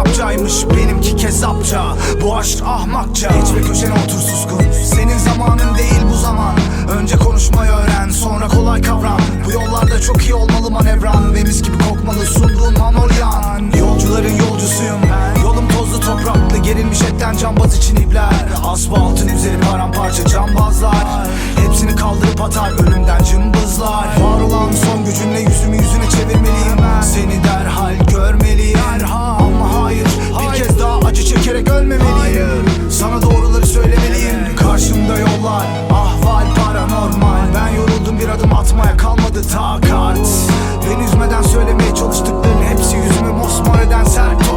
ahşapçaymış Benimki kezapça. Bu aşk ahmakça. Ve köşene otur suskun. Senin zamanın değil bu zaman. Önce konuşmayı öğren sonra kolay kavran Bu yollarda çok iyi olmalı manevran. Ve mis gibi kokmalı sunduğun manolyan. Yolcuların yolcusuyum ben. Yolum tozlu topraklı gerilmiş etten cambaz için ipler. Asfaltın üzeri paramparça cambazlar. Hepsini kaldırıp atar ölümden cımbızlar. Var olan son gücünle yüzümü yüzüne çevirmeliyim. Seni derhal top